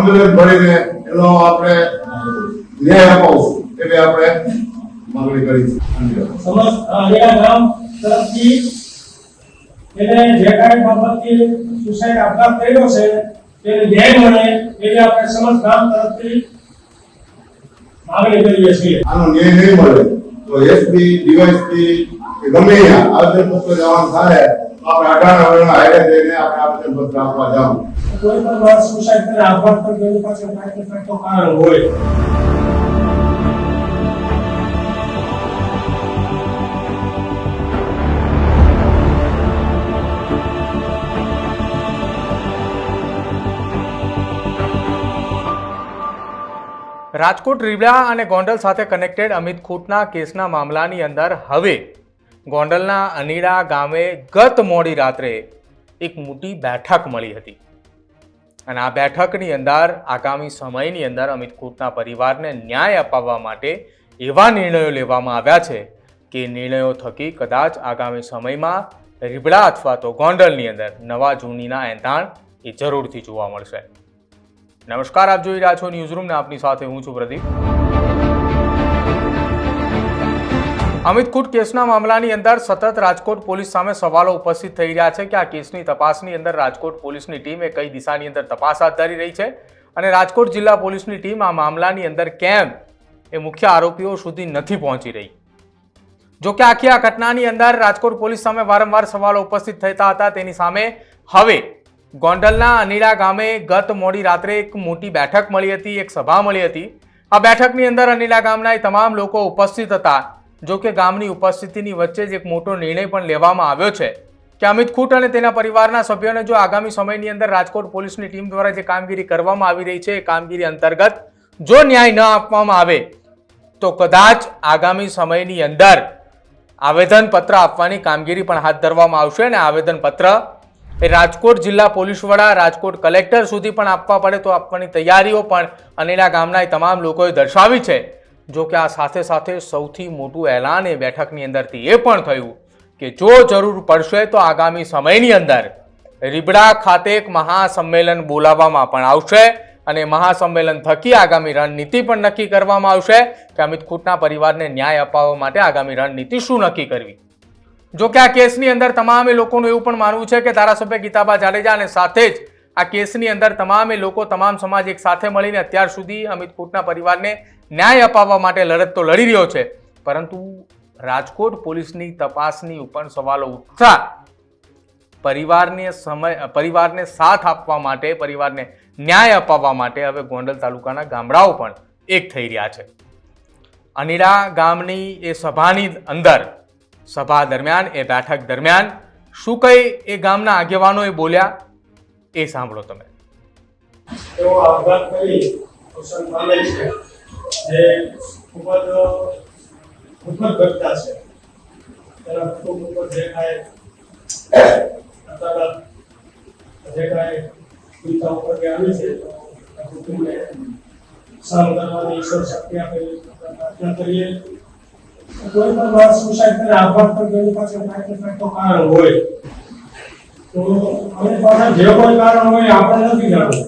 સંમેલન ભરીને એનો આપણે ન્યાય અપાવશું. એવી આપણે માંગણી કરી એને જે કાંઈ બાબતથી સુસાઇડ આપઘાત કર્યો છે તેને ન્યાય મળે એટલે આપણે સમસ્ત ગામ તરફથી માગણી કરીએ છીએ. આનો ન્યાય નહીં મળે તો એસપી ડીવાયસપી ગમે આવેદન પત્ર જવાનું થાય આપણે અઢાર વર્ષના હાઈવે જઈને આપણે આવેદન પત્ર આપવા જાવ કોઈ પણ માણસ સુસાઇડ કરે આપવા પર તો પાસે કાંઈક તો કારણ હોય. રાજકોટ રીબડા અને ગોંડલ સાથે કનેક્ટેડ અમિત ખૂટના કેસના મામલાની અંદર હવે ગોંડલના અનીડા ગામે ગત મોડી રાત્રે એક મોટી બેઠક મળી હતી. અને આ બેઠકની અંદર, આગામી સમયની અંદર અમિત કુટના પરિવારને ન્યાય અપાવવા માટે એવા નિર્ણયો લેવામાં આવ્યા છે કે નિર્ણયો થકી કદાચ આગામી સમયમાં રીબડા અથવા તો ગોંડલની અંદર નવા જૂનીના એંધાણ એ જરૂરથી જોવા મળશે. નમસ્કાર, આપ જોઈ રહ્યા છો ન્યૂઝરૂમને આપની સાથે હું છું પ્રદીપ. અમિત કુટ કેસના મામલાની અંદર સતત રાજકોટ પોલીસ સામે સવાલો ઉપસ્થિત થઈ રહ્યા છે કે આ કેસની તપાસની અંદર રાજકોટ પોલીસની ટીમ કઈ દિશાની અંદર તપાસ હાથ ધરી રહી છે? અને રાજકોટ જિલ્લા પોલીસની ટીમ આ મામલાની અંદર કેમ એ મુખ્ય આરોપીઓ સુધી નથી પહોંચી રહી? જો કે આખી આ ઘટનાની અંદર રાજકોટ પોલીસ સામે વારંવાર સવાલો ઉપસ્થિત થતા હતા, તેની સામે હવે ગોંડલના અનીડા ગામે ગત મોડી રાત્રે એક મોટી બેઠક મળી હતી, એક સભા મળી હતી. આ બેઠકની અંદર અનીડા ગામના તમામ લોકો ઉપસ્થિત હતા. જો કે ગામની ઉપસ્થિતિની વચ્ચે જ એક મોટો નિર્ણય પણ લેવામાં આવ્યો છે કે અમિત ખૂટ અને તેના પરિવારના સભ્યોને જો આગામી સમયની અંદર રાજકોટ પોલીસની ટીમ દ્વારા જે કામગીરી કરવામાં આવી રહી છે એ કામગીરી અંતર્ગત જો ન્યાય ન આપવામાં આવે, તો કદાચ આગામી સમયની અંદર આવેદનપત્ર આપવાની કામગીરી પણ હાથ ધરવામાં આવશે અને આવેદનપત્ર એ રાજકોટ જિલ્લા પોલીસ વડા, રાજકોટ કલેક્ટર સુધી પણ આપવા પડે તો આપવાની તૈયારીઓ પણ અનેડા ગામના એ તમામ લોકોએ દર્શાવી છે. જો કે આ સાથે સાથે સૌથી મોટું એલાન એ બેઠકની અંદરથી એ પણ થયું કે જો જરૂર પડશે તો આગામી સમયની અંદર રીબડા ખાતે એક મહાસંમેલન બોલાવવામાં પણ આવશે અને મહાસંમેલન થકી આગામી રણનીતિ પણ નક્કી કરવામાં આવશે કે અમિત ખૂટના પરિવારને ન્યાય અપાવવા માટે આગામી રણનીતિ શું નક્કી કરવી. જો કે આ કેસની અંદર તમામે લોકોનું એવું પણ માનવું છે કે ધારાસભ્ય ગીતાબા જાડેજા અને સાથે જ આ કેસની અંદર તમામે લોકો, તમામ સમાજ એક સાથે મળીને અત્યાર સુધી અમિત કુટના પરિવારને ન્યાય અપાવવા માટે લડત તો લડી રહ્યો છે. પરંતુ રાજકોટ પોલીસની તપાસની ઉપર સવાલો ઉઠતા પરિવારને સમય, પરિવારને સાથ આપવા માટે, પરિવારને ન્યાય અપાવવા માટે હવે ગોંડલ તાલુકાના ગામડાઓ પણ એક થઈ રહ્યા છે. અનિડા ગામની એ સભાની અંદર, સભા દરમિયાન, એ બેઠક દરમિયાન શું કંઈ એ ગામના આગેવાનોએ બોલ્યા? એ સાંભળો તમે. એવો આપઘાત કરી, અવસાન પામે છે, જે ખૂબ જ દુઃખદ ઘટના છે. તેના ઉપર જે કાંઈ જે કાંઈ ચિંતા ઉપર કે આવી છે, તો કરવાની ઈશ્વર શક્તિ પ્રાર્થના કરીએ. કોઈ પણ માણસ સુસાઇડ કરે આપઘાત પર એની કાંઈક તો કારણ હોય તો અમે પાછળ જે કોઈ કારણ હોય આપણે નથી જાણવું.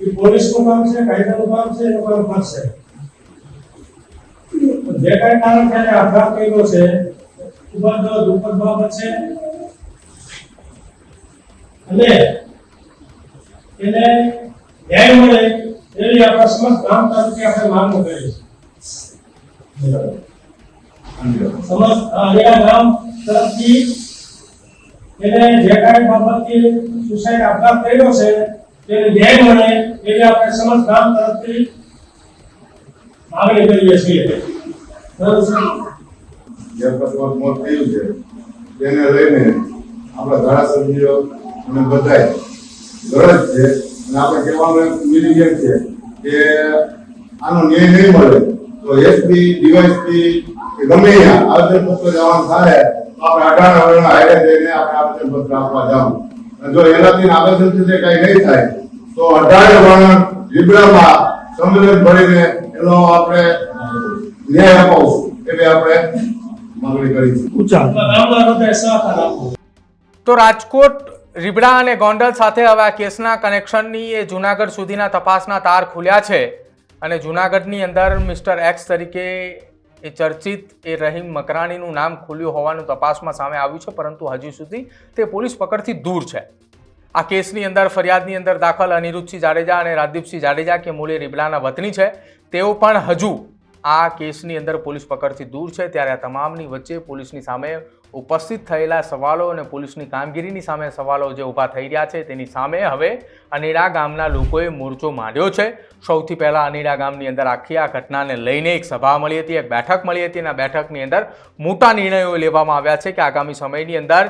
એ પોલીસનું કામ છે કાયદાનું કામ છે એનું કામ કરશે જે કાંઈ કારણ છે એને આપઘાત કર્યો છે ખૂબ જ દુઃખદ બાબત છે. અને એને ન્યાય મળે એવી આપણા સમસ્ત ગામ તરફથી આપણે માંગ કરી છે. સમસ્ત ગામ તરફથી એને જે કાંઈ બાબતથી સુસાઇડ આપઘાત કર્યો છે, તેને ન્યાય મળે એવી આપણે સમજ ગામ તરફથી માગણી કરીએ છીએ? જે અકસ્માત મોત થયું છે, તેને લઈને આપણા ધારાસભ્યો અને બધાય ગરજ છે અને આપણે કહેવાનું એમ છે કે આનો ન્યાય નહીં મળે તો એસપી, ડીવાયસપી ગમે આવેદન પત્ર જવાનું થાય તો આપણે અઢાર વર્ષના હાઈવે જઈને આપણે આવેદન પત્ર આપવા જાવ અને જો એનાથી આવેદનથી જે કઈ નહીં થાય તો અઢારે વર્ણ લીબડામાં સંમેલન ભરીને એનો આપણે ન્યાય અપાવશું. એટલે આપણે માંગણી કરી છે. આપણા ગામના લોકોએ સહકાર આપવો તો રાજકોટ રીબડા અને ગોંડલ સાથે હવે આ કેસના કનેક્શનની એ જુનાગઢ સુધીના તપાસના તાર ખુલ્યા છે. અને જુનાગઢની અંદર મિસ્ટર એક્સ તરીકે એ ચર્ચિત એ રહીમ મકરાણીનું નામ ખુલ્યું હોવાનું તપાસમાં સામે આવ્યું છે, પરંતુ હજી સુધી તે પોલીસ પકડથી દૂર છે. આ કેસની અંદર, ફરિયાદની અંદર દાખલ અનિરુદ્ધસિંહ જાડેજા અને રાજદીપસિંહ જાડેજા કે મૂળે રીબડાના વતની છે. તેઓ પણ હજુ આ કેસની અંદર પોલીસ પકડથી દૂર છે. ત્યારે આ તમામની વચ્ચે પોલીસની સામે ઉપસ્થિત થયેલા સવાલો અને પોલીસની કામગીરીની સામે સવાલો જે ઊભા થઈ રહ્યા છે તેની સામે હવે અનેડા ગામના લોકોએ મોરચો માંડ્યો છે. સૌથી પહેલાં અનેડા ગામની અંદર આખી આ ઘટનાને લઈને એક સભા મળી હતી, એક બેઠક મળી હતી અને આ બેઠકની અંદર મોટા નિર્ણયો લેવામાં આવ્યા છે કે આગામી સમયની અંદર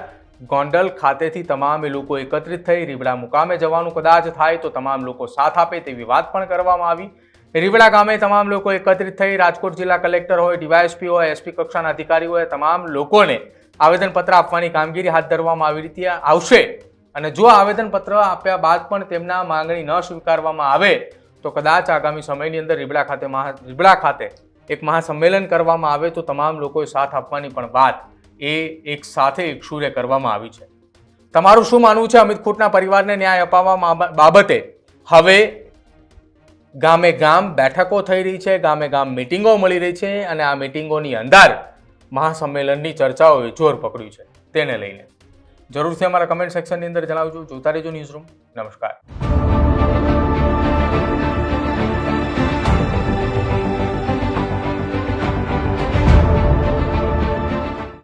ગોંડલ ખાતેથી તમામ લોકો એકત્રિત થઈ રીબડા મુકામે જવાનું કદાચ થાય તો તમામ લોકો સાથ આપે તેવી વાત પણ કરવામાં આવી. રીબડા ગામે તમામ લોકો એકત્રિત થઈ રાજકોટ જિલ્લા કલેક્ટર હોય, ડીવાયએસપી હોય, એસપી કક્ષાના અધિકારી હોય, તમામ લોકોને આવેદનપત્ર આપવાની કામગીરી હાથ ધરવામાં આવી રીતે આવશે. અને જો આવેદનપત્ર આપ્યા બાદ પણ તેમના માંગણી ન સ્વીકારવામાં આવે, તો કદાચ આગામી સમયની અંદર રીબડા ખાતે મહા, રીબડા ખાતે એક મહાસંમેલન કરવામાં આવે તો તમામ લોકોએ સાથ આપવાની પણ વાત એ એક સાથે એક સૂરે કરવામાં આવી છે. તમારું શું માનવું છે? અમિત ખોટના પરિવારને ન્યાય અપાવવા બાબતે હવે ગામે ગામ બેઠકો થઈ રહી છે, ગામે ગામ મિટિંગો મળી રહી છે અને આ મિટિંગોની અંદર મહાસંમેલનની ચર્ચાઓએ જોર પકડ્યું છે તેને લઈને. જરૂરથી અમારા કમેન્ટ સેક્શનની અંદર જણાવજો. જોતા રહેજો ન્યૂઝ રૂમ નમસ્કાર.